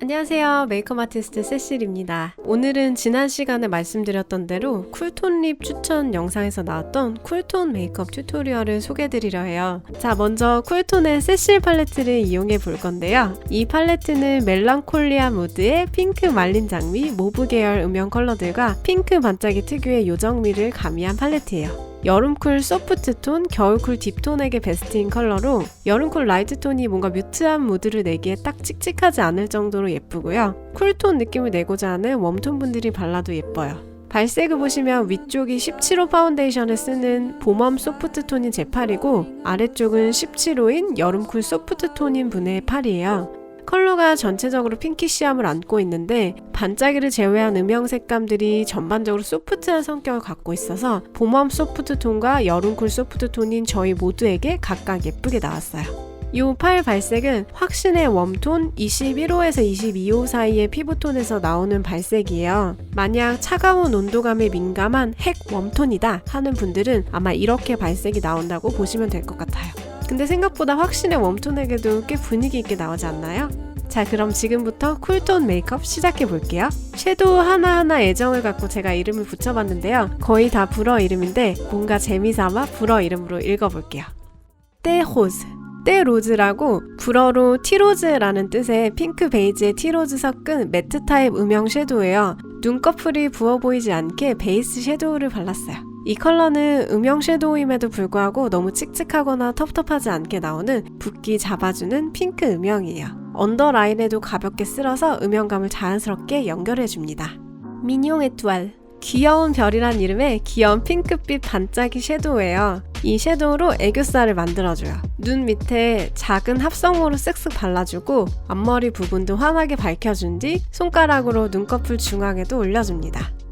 안녕하세요. 메이크업 아티스트 세실입니다. 오늘은 지난 시간에 말씀드렸던 대로 쿨톤 립 추천 영상에서 나왔던 쿨톤 메이크업 튜토리얼을 소개드리려 해요. 자, 먼저 쿨톤의 세실 팔레트를 이용해 볼 건데요. 이 팔레트는 멜랑콜리아 무드의 핑크 말린 장미, 모브 계열 음영 컬러들과 핑크 반짝이 특유의 요정미를 가미한 팔레트예요. 여름쿨 소프트톤, 겨울쿨 딥톤에게 베스트인 컬러로 여름쿨 라이트톤이 뭔가 뮤트한 무드를 내기에 딱 칙칙하지 않을 정도로 예쁘고요. 쿨톤 느낌을 내고자 하는 웜톤 분들이 발라도 예뻐요. 발색을 보시면 위쪽이 17호 파운데이션을 쓰는 봄웜 소프트톤인 제 팔이고 아래쪽은 17호인 여름쿨 소프트톤인 분의 팔이에요. 컬러가 전체적으로 핑키시함을 안고 있는데 반짝이를 제외한 음영 색감들이 전반적으로 소프트한 성격을 갖고 있어서 봄웜 소프트톤과 여름쿨 소프트톤인 저희 모두에게 각각 예쁘게 나왔어요. 이팔 발색은 확신의 웜톤 21호에서 22호 사이의 피부톤에서 나오는 발색이에요. 만약 차가운 온도감에 민감한 핵 웜톤이다 하는 분들은 아마 이렇게 발색이 나온다고 보시면 될 것 같아요. 근데 생각보다 확신의 웜톤에게도 꽤 분위기 있게 나오지 않나요? 자 그럼 지금부터 쿨톤 메이크업 시작해 볼게요. 섀도우 하나하나 애정을 갖고 제가 이름을 붙여봤는데요. 거의 다 불어 이름인데 뭔가 재미삼아 불어 이름으로 읽어볼게요. 떼호즈 떼로즈라고 불어로 티로즈라는 뜻의 핑크 베이지에 티로즈 섞은 매트 타입 음영 섀도우예요. 눈꺼풀이 부어 보이지 않게 베이스 섀도우를 발랐어요. 이 컬러는 음영 섀도우임에도 불구하고 너무 칙칙하거나 텁텁하지 않게 나오는 붓기 잡아주는 핑크 음영이에요. 언더라인에도 가볍게 쓸어서 음영감을 자연스럽게 연결해줍니다. 미뇽 에뚜알 귀여운 별이란 이름의 귀여운 핑크빛 반짝이 섀도우예요. 이 섀도우로 애교살을 만들어줘요. 눈 밑에 작은 합성으로 쓱쓱 발라주고 앞머리 부분도 환하게 밝혀준 뒤 손가락으로 눈꺼풀 중앙에도 올려줍니다.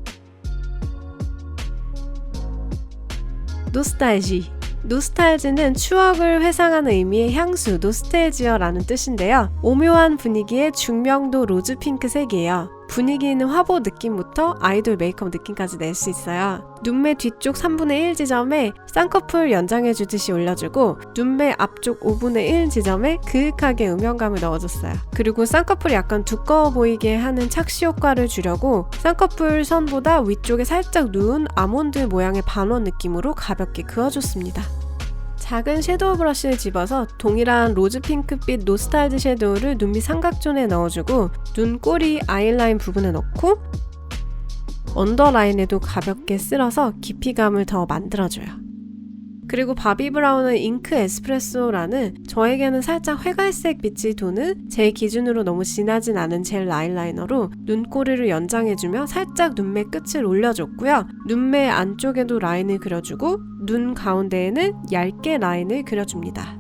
노스탈지 노스탈지는 추억을 회상하는 의미의 향수 노스텔지어라는 뜻인데요. 오묘한 분위기의 중명도 로즈 핑크색이에요. 분위기 있는 화보 느낌부터 아이돌 메이크업 느낌까지 낼 수 있어요. 눈매 뒤쪽 3분의 1 지점에 쌍꺼풀 연장해주듯이 올려주고 눈매 앞쪽 5분의 1 지점에 그윽하게 음영감을 넣어줬어요. 그리고 쌍꺼풀이 약간 두꺼워 보이게 하는 착시 효과를 주려고 쌍꺼풀 선보다 위쪽에 살짝 누운 아몬드 모양의 반원 느낌으로 가볍게 그어줬습니다. 작은 섀도우 브러쉬를 집어서 동일한 로즈 핑크빛 노스타일드 섀도우를 눈밑 삼각존에 넣어주고 눈꼬리 아이라인 부분에 넣고 언더라인에도 가볍게 쓸어서 깊이감을 더 만들어줘요. 그리고 바비 브라운의 잉크 에스프레소라는 저에게는 살짝 회갈색 빛이 도는 제 기준으로 너무 진하진 않은 젤 아이라이너로 눈꼬리를 연장해주며 살짝 눈매 끝을 올려줬고요. 눈매 안쪽에도 라인을 그려주고 눈 가운데에는 얇게 라인을 그려줍니다.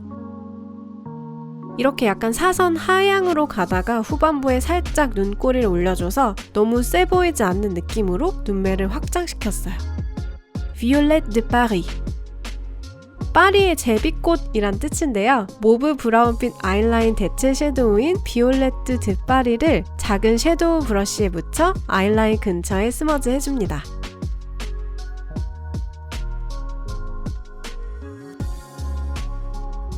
이렇게 약간 사선 하향으로 가다가 후반부에 살짝 눈꼬리를 올려줘서 너무 세 보이지 않는 느낌으로 눈매를 확장시켰어요. Violette de Paris 파리의 제비꽃이란 뜻인데요. 모브 브라운빛 아이라인 대체 섀도우인 비올레트 드파리를 작은 섀도우 브러쉬에 묻혀 아이라인 근처에 스머즈 해줍니다.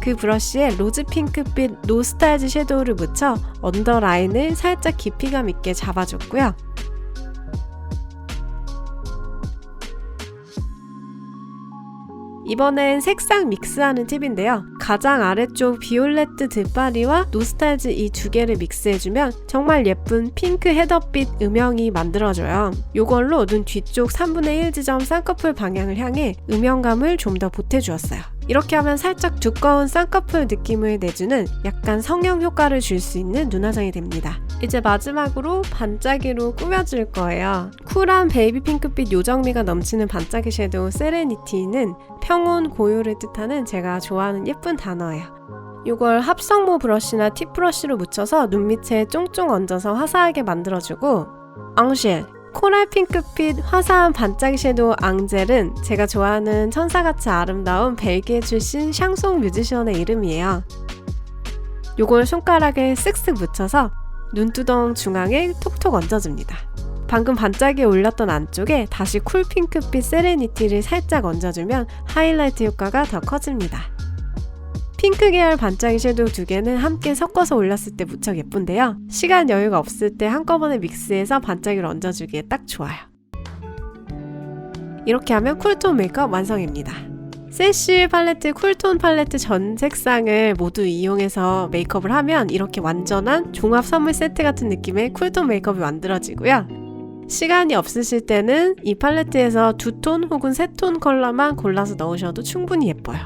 그 브러쉬에 로즈 핑크빛 노스타일즈 섀도우를 묻혀 언더라인을 살짝 깊이감 있게 잡아줬고요. 이번엔 색상 믹스하는 팁인데요. 가장 아래쪽 비올레트 드파리와 노스탈즈 이 두 개를 믹스해주면 정말 예쁜 핑크 헤더빛 음영이 만들어져요. 이걸로 눈 뒤쪽 3분의 1 지점 쌍꺼풀 방향을 향해 음영감을 좀 더 보태주었어요. 이렇게 하면 살짝 두꺼운 쌍꺼풀 느낌을 내주는 약간 성형 효과를 줄 수 있는 눈화장이 됩니다. 이제 마지막으로 반짝이로 꾸며줄 거예요. 쿨한 베이비 핑크빛 요정미가 넘치는 반짝이 섀도우 세레니티는 평온 고요를 뜻하는 제가 좋아하는 예쁜 단어예요. 이걸 합성모 브러쉬나 팁 브러쉬로 묻혀서 눈 밑에 쫑쫑 얹어서 화사하게 만들어주고 앙쉘 코랄 핑크빛 화사한 반짝이 섀도우 앙젤은 제가 좋아하는 천사같이 아름다운 벨기에 출신 샹송 뮤지션의 이름이에요. 요걸 손가락에 쓱쓱 묻혀서 눈두덩 중앙에 톡톡 얹어줍니다. 방금 반짝이에 올렸던 안쪽에 다시 쿨 핑크빛 세레니티를 살짝 얹어주면 하이라이트 효과가 더 커집니다. 핑크 계열 반짝이 섀도우 두 개는 함께 섞어서 올렸을 때 무척 예쁜데요. 시간 여유가 없을 때 한꺼번에 믹스해서 반짝이를 얹어주기에 딱 좋아요. 이렇게 하면 쿨톤 메이크업 완성입니다. 세쉬 팔레트, 쿨톤 팔레트 전 색상을 모두 이용해서 메이크업을 하면 이렇게 완전한 종합 선물 세트 같은 느낌의 쿨톤 메이크업이 만들어지고요. 시간이 없으실 때는 이 팔레트에서 두 톤 혹은 세 톤 컬러만 골라서 넣으셔도 충분히 예뻐요.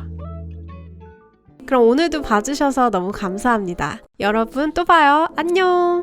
그럼 오늘도 봐주셔서 너무 감사합니다. 여러분 또 봐요. 안녕!